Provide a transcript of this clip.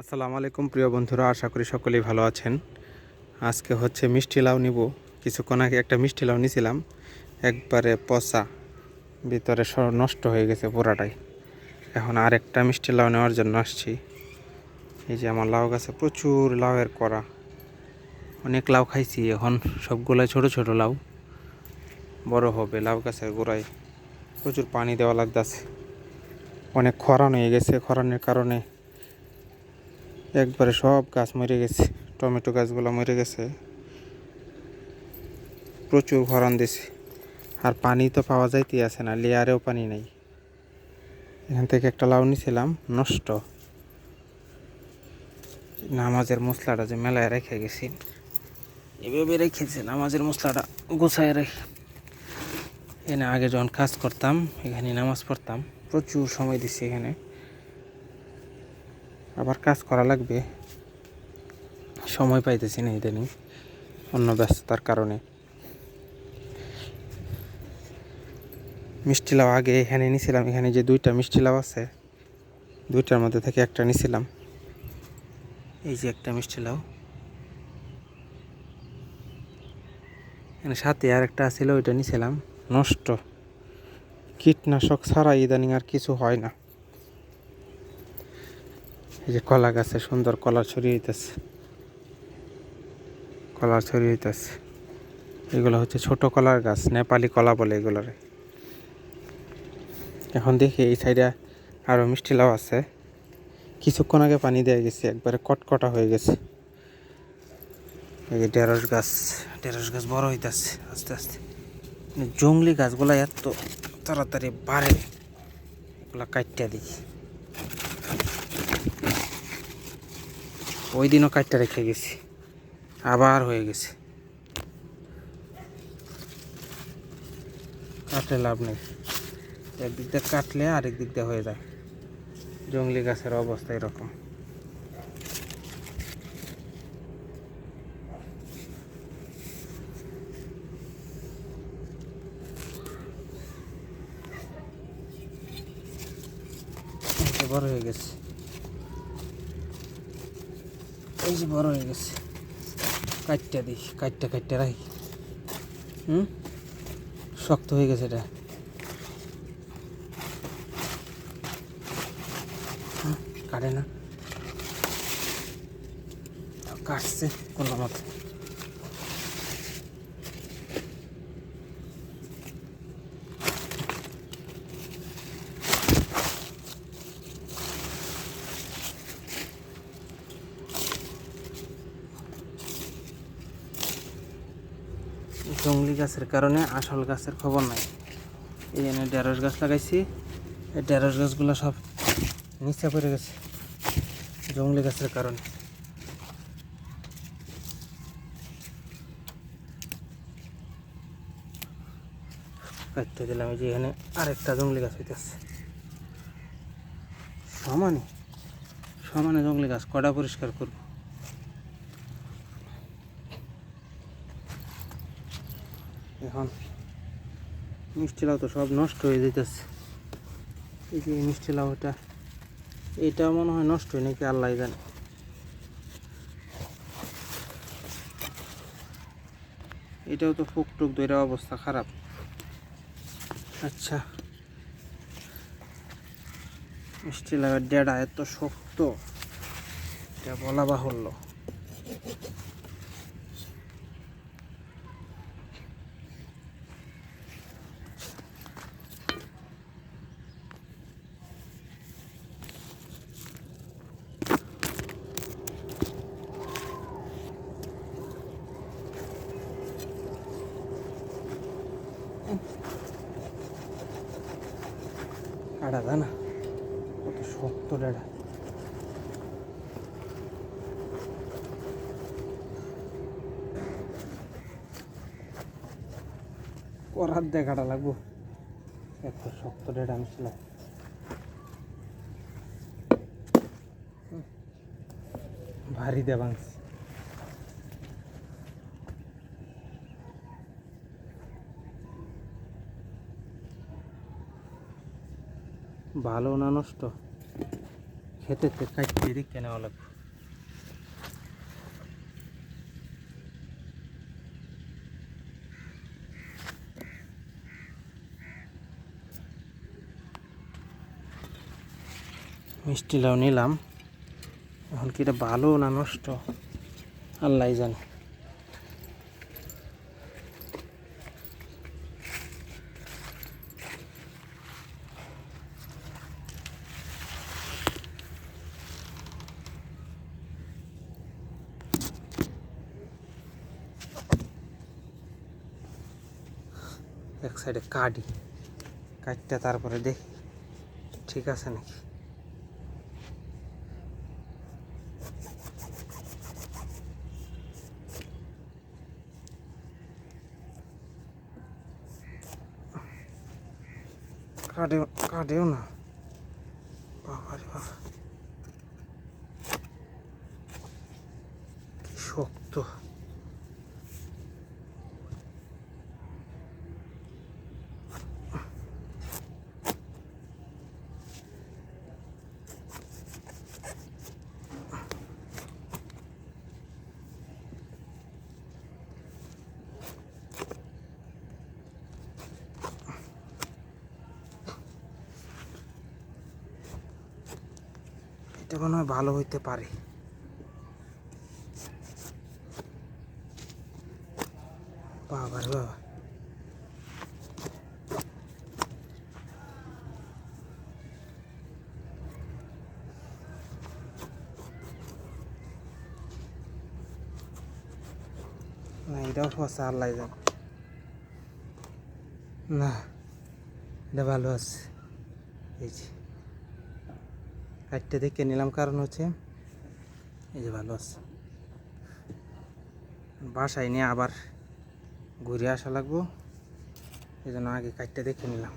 আসসালামু আলাইকুম, প্রিয় বন্ধুরা, আশা করি সকলেই ভালো আছেন। আজকে হচ্ছে মিষ্টি লাউ নিব। কিছুক্ষণ আগে একটা মিষ্টি লাউ নিয়েছিলাম একবারে পচা, ভিতরে নষ্ট হয়ে গেছে পুরাটাই। এখন আরেকটা মিষ্টি লাউ নেওয়ার জন্য আসছি। এই যে আমার লাউ গাছে প্রচুর লাউয়ের করা অনেক লাউ খাইছি এখন, সবগুলাই ছোট ছোট লাউ। বড় হবে লাউ গাছের গোড়ায়। প্রচুর পানি দেওয়া লাগতেছে। অনেক খরান হয়ে গেছে, খরানের কারণে একবারে সব গাছ মরে গেছে, টমেটো গাছগুলো মরে গেছে। প্রচুর খরান দিছে। আর পানি তো পাওয়া যাইতেই আছে না, লেয়ারেও পানি নেই। এখান থেকে একটা লাউ নিছিলাম, নষ্ট। নামাজের মশলাটা যে মেলায় রেখে গেছি। এভাবে রেখেছে নামাজের মশলাটা গোছায় রেখে। এখানে আগে যখন কাজ করতাম, এখানে নামাজ পড়তাম। প্রচুর সময় দিচ্ছি এখানে। আবার কাজ করা লাগবে। সময় পাইতেছি না ইদানিং, অন্য ব্যস্ততার কারণে। মিষ্টি লাউ আগে এখানে নিছিলাম, এখানে যে দুইটা মিষ্টি লাউ আছে, দুইটার মধ্যে থেকে একটা নিছিলাম। এই যে একটা মিষ্টি লাউ। এখানে সাথে আর একটা ছিল ওইটা নিছিলাম। নষ্ট। কীটনাশক ছাড়া ইদানিং আর কিছু হয় না। এই যে কলা গাছে সুন্দর কলা ছড়িয়ে হইতেছে কলা ছড়িয়ে হইতেছে এগুলো হচ্ছে ছোট কলার গাছ, নেপালি কলা বলে এগুলোরে। এখন দেখি এই সাইডে আরও মিষ্টি লাউ আছে। কিছুক্ষণ আগে পানি দেওয়া গেছে, একবারে কটকটা হয়ে গেছে। এই যে ঢেঁড়স গাছ ঢেঁড়স গাছ বড় হইতেছে, আস্তে আস্তে। জঙ্গলি গাছগুলো এত তাড়াতাড়ি বাড়ে, এগুলো কাটতে দিই ওই দিনও কাটতে রেখে গেছি। আবার হয়ে গেছে। কাটলে লাভ নেই। একদিক দিয়ে কাটলে আরেক দিক দিয়ে হয়ে যায়। জঙ্গলি গাছের অবস্থা এরকম। বড় হয়ে গেছে। এই যে বড় হয়ে গেছে। কাটটা দিই কাটটা কাটটা রাখি। হুম? শক্ত হয়ে গেছে এটা। হুম, কাটে না। কাটছে কোনো মতো জঙ্গলি গাছের কারণে আসল গাছের খবর নাই। এই জন্য ঢেঁড়স গাছ লাগাইছি, এই ঢেঁড়স গাছগুলো সব নিচে পড়ে গেছে, জঙ্গলি গাছের কারণে। কাটতে দিলাম এই যে এখানে আরেকটা জঙ্গলি গাছ হইতেছে। সমানে সমানে জঙ্গলি গাছ কটা পরিষ্কার করব? এখন মিষ্টি লাউ তো সব নষ্ট হয়ে যেতেছে এই যে মিষ্টি লাউটা এটা মনে হয় নষ্ট হয় নাকি আল্লাহ জানে। এটাও তো ফুক টুক দইরা অবস্থা খারাপ। আচ্ছা মিষ্টি লাউয়ের ডেড়া এত শক্ত, এটা বলা বাহুল্য। কাটা দা না, কত শক্ত ডেড়া করার দেখাটা লাগবো। এত শক্ত ডেড়া মিশলা ভারী দেবাংশ ভালো না নষ্ট? খেতে কাটতে দেখে নেওয়া লাগবে মিষ্টি লাউ নিলাম। এখন কি এটা ভালো না নষ্ট? আল্লাহ জানে। এক সাইডে কাটি। কাটতে তারপরে দেখি, ঠিক আছে নাকি? কাটেও না। বাবা বাবা। কি শক্ত। এটা মনে হয় ভালো হইতে পারে। বাবা বাবা। না, এটাও ফসা, আল্লাহ যান না, এটা ভালো আছে। এই যে। কাটতে দেখে নিলাম, কারণ হচ্ছে এই যে ভালো আছে। বাসায় নিয়ে আবার ঘুরে আসা লাগবো। এই জন্য আগে কাটতে দেখে নিলাম।